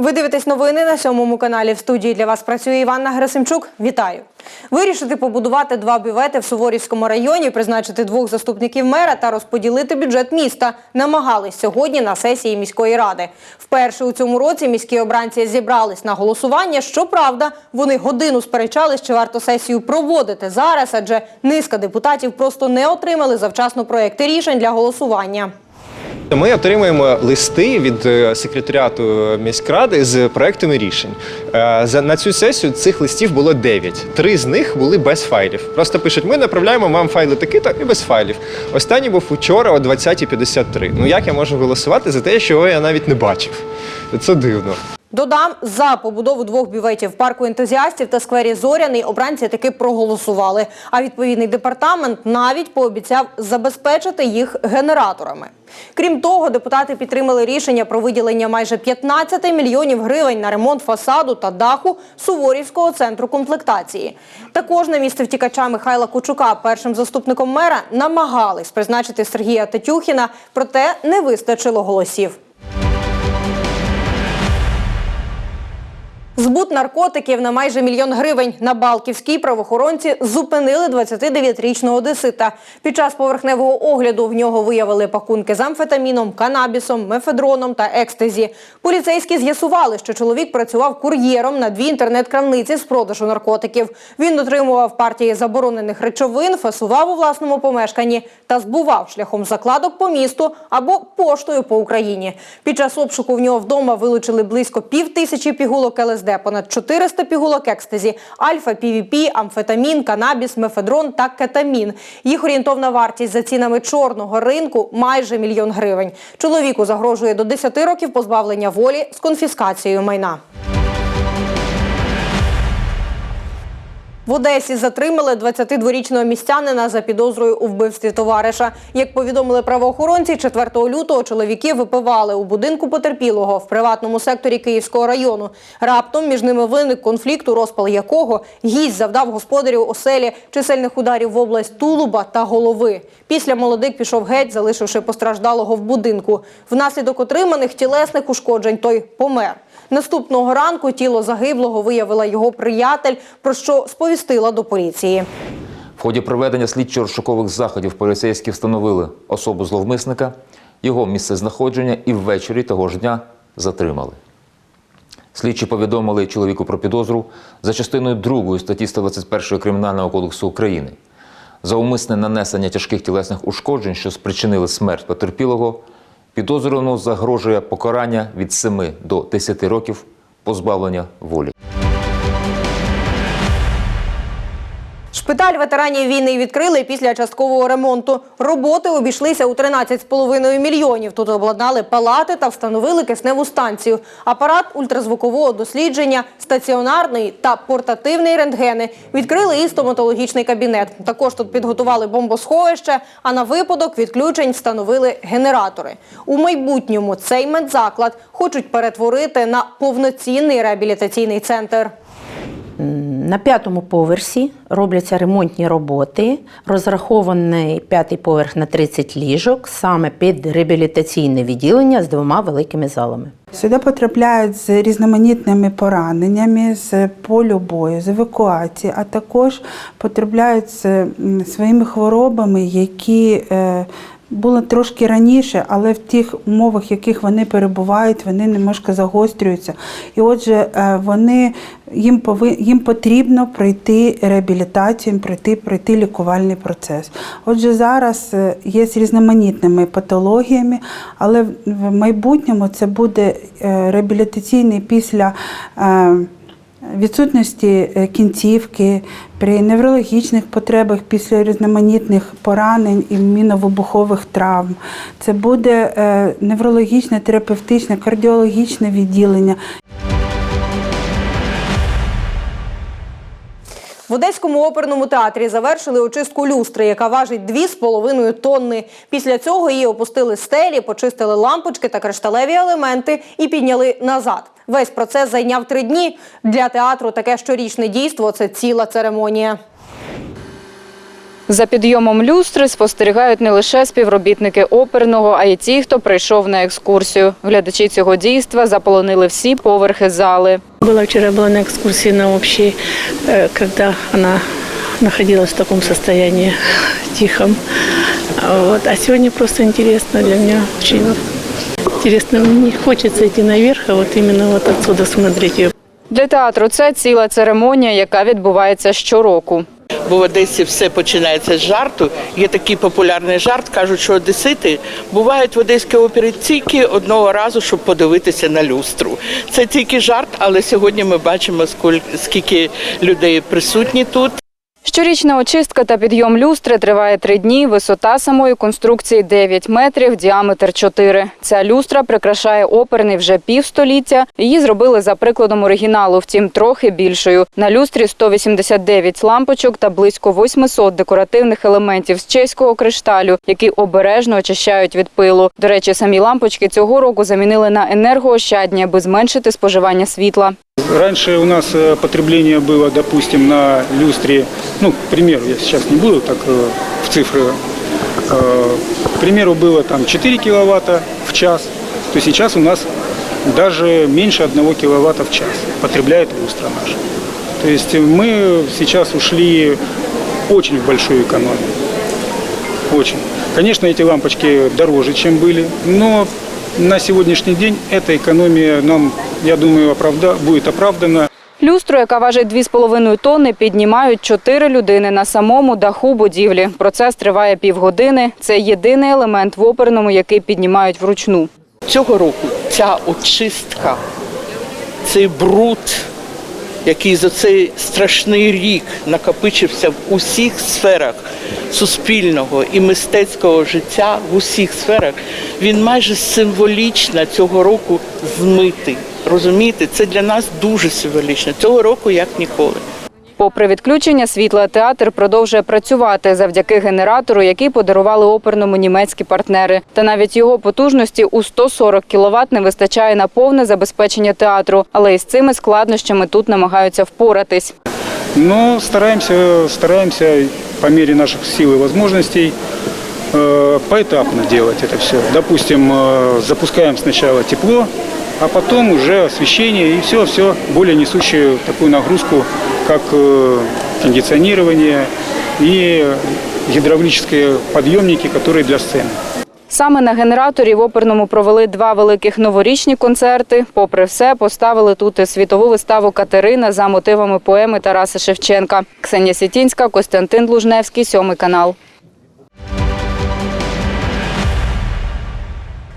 Ви дивитесь новини на сьомому каналі. В студії для вас працює Іванна Герасимчук. Вітаю. Вирішити побудувати два бювети в Суворівському районі, призначити двох заступників мера та розподілити бюджет міста. Намагались сьогодні на сесії міської ради. Вперше у цьому році міські обранці зібрались на голосування. Щоправда, вони годину сперечались, чи варто сесію проводити зараз, адже низка депутатів просто не отримали завчасно проекти рішень для голосування. Ми отримуємо листи від е, секретаріату міськради з проектами рішень. Е, на цю сесію цих листів було 9. Три з них були без файлів. Просто пишуть: ми направляємо вам файли такі-то і без файлів. Останній був учора о 20.53. Ну як я можу голосувати за те, що я навіть не бачив? Це дивно. Додам, за побудову двох бюветів парку ентузіастів та сквері Зоряний обранці таки проголосували. А відповідний департамент навіть пообіцяв забезпечити їх генераторами. Крім того, депутати підтримали рішення про виділення майже 15 мільйонів гривень на ремонт фасаду та даху Суворівського центру комплектації. Також на місце втікача Михайла Кучука першим заступником мера намагались призначити Сергія Тетюхіна, проте не вистачило голосів. Збут наркотиків на майже мільйон гривень на Балківській правоохоронці зупинили 29-річного одесита. Під час поверхневого огляду в нього виявили пакунки з амфетаміном, канабісом, мефедроном та екстезі. Поліцейські з'ясували, що чоловік працював кур'єром на дві інтернет-крамниці з продажу наркотиків. Він отримував партії заборонених речовин, фасував у власному помешканні та збував шляхом закладок по місту або поштою по Україні. Під час обшуку в нього вдома вилучили близько пів тисячі пігулок ЛСД, понад 400 пігулок екстазі, альфа, півіпі, амфетамін, канабіс, мефедрон та кетамін. Їх орієнтовна вартість за цінами чорного ринку майже мільйон гривень. Чоловіку загрожує до 10 років позбавлення волі з конфіскацією майна. В Одесі затримали 22-річного містянина за підозрою у вбивстві товариша. Як повідомили правоохоронці, 4 лютого чоловіки випивали у будинку потерпілого в приватному секторі Київського району. Раптом між ними виник конфлікт, у розпал якого гість завдав господарю оселі чисельних ударів в область тулуба та голови. Після молодик пішов геть, залишивши постраждалого в будинку. Внаслідок отриманих тілесних ушкоджень той помер. Наступного ранку тіло загиблого виявила його приятель, про що сповістила до поліції. В ході проведення слідчо-розшукових заходів поліцейські встановили особу зловмисника, його місце знаходження і ввечері того ж дня затримали. Слідчі повідомили чоловіку про підозру за частиною 2 статті 121 Кримінального кодексу України. За умисне нанесення тяжких тілесних ушкоджень, що спричинили смерть потерпілого, підозрюваному загрожує покарання від 7 до 10 років позбавлення волі. Шпиталь ветеранів війни відкрили після часткового ремонту. Роботи обійшлися у 13,5 мільйонів. Тут обладнали палати та встановили кисневу станцію, апарат ультразвукового дослідження, стаціонарний та портативний рентгени. Відкрили і стоматологічний кабінет. Також тут підготували бомбосховище, а на випадок відключень встановили генератори. У майбутньому цей медзаклад хочуть перетворити на повноцінний реабілітаційний центр. На п'ятому поверсі робляться ремонтні роботи. Розрахований п'ятий поверх на 30 ліжок, саме під реабілітаційне відділення з двома великими залами. Сюди потрапляють з різноманітними пораненнями, з полю бою, з евакуації, а також потрапляють з своїми хворобами, які були трошки раніше, але в тих умовах, в яких вони перебувають, вони немножко загострюються. І отже, е, вони їм пови, їм потрібно пройти реабілітацію, пройти, пройти лікувальний процес. Отже, зараз е, є з різноманітними патологіями, але в- в майбутньому це буде е, реабілітаційний після. Відсутності е, кінцівки при неврологічних потребах після різноманітних поранень і міновибухових травм. Це буде е, неврологічне, терапевтичне, кардіологічне відділення. В Одеському оперному театрі завершили очистку люстри, яка важить 2,5 тонни. Після цього її опустили стелі, почистили лампочки та кришталеві елементи і підняли назад. Весь процес зайняв три дні. Для театру таке щорічне дійство це ціла церемонія. За підйомом люстри спостерігають не лише співробітники оперного, а й ті, хто прийшов на екскурсію. Глядачі цього дійства заполонили всі поверхи зали. Была вчера была на экскурсии на общей, э, когда она находилась в таком состоянии тихом. А Вот. А сегодня просто интересно для меня, очень интересно. Мне хочется идти наверх, а вот именно вот отсюда смотреть ее. Для театру це ціла церемонія, яка відбувається щороку. Бо в Одесі все починається з жарту. Є такий популярний жарт. Кажуть, що одесити бувають в Одеській опері тільки одного разу, щоб подивитися на люстру. Це тільки жарт, але сьогодні ми бачимо, скільки людей присутні тут. Щорічна очистка та підйом люстри триває три дні. Висота самої конструкції 9 метрів, діаметр 4. Ця люстра прикрашає оперний вже півстоліття. Її зробили за прикладом оригіналу, втім трохи більшою. На люстрі 189 лампочок та близько 800 декоративних елементів з чеського кришталю, які обережно очищають від пилу. До речі, самі лампочки цього року замінили на енергоощадні, аби зменшити споживання світла. Раньше у нас э, потребление было, допустим, на люстре, ну, к примеру, я сейчас не буду так э, в цифры, э, к примеру, было там 4 киловатта в час, то сейчас у нас даже меньше 1 киловатта в час потребляет люстра наша. То есть мы сейчас ушли очень в большую экономию. Очень. Конечно, эти лампочки дороже, чем были, но на сегодняшний день эта экономия нам, я думаю, оправда, будет оправдана. Люстру, яка важить 2,5 тонни, піднімають чотири людини на самому даху будівлі. Процес триває півгодини. Це єдиний елемент в оперному, який піднімають вручну. Цього року ця очистка, цей бруд, який за цей страшний рік накопичився в усіх сферах суспільного і мистецького життя, в усіх сферах, він майже символічно цього року змитий. Розумієте, це для нас дуже символічно. Цього року як ніколи. Попри відключення світла, театр продовжує працювати завдяки генератору, який подарували оперному німецькі партнери. Та навіть його потужності у 140 кВт не вистачає на повне забезпечення театру. Але із цими складнощами тут намагаються впоратись. Но стараемся, стараемся по мере наших сил и возможностей э, поэтапно делать это все. Допустим, э, запускаем сначала тепло, а потом уже освещение и все-все более несущую такую нагрузку, как э, кондиционирование и гидравлические подъемники, которые для сцены. Саме на генераторі в оперному провели два великих новорічні концерти. Попри все, поставили тут і світову виставу Катерина за мотивами поеми Тараса Шевченка. Ксенія Сітінська, Костянтин Лужневський, сьомий канал.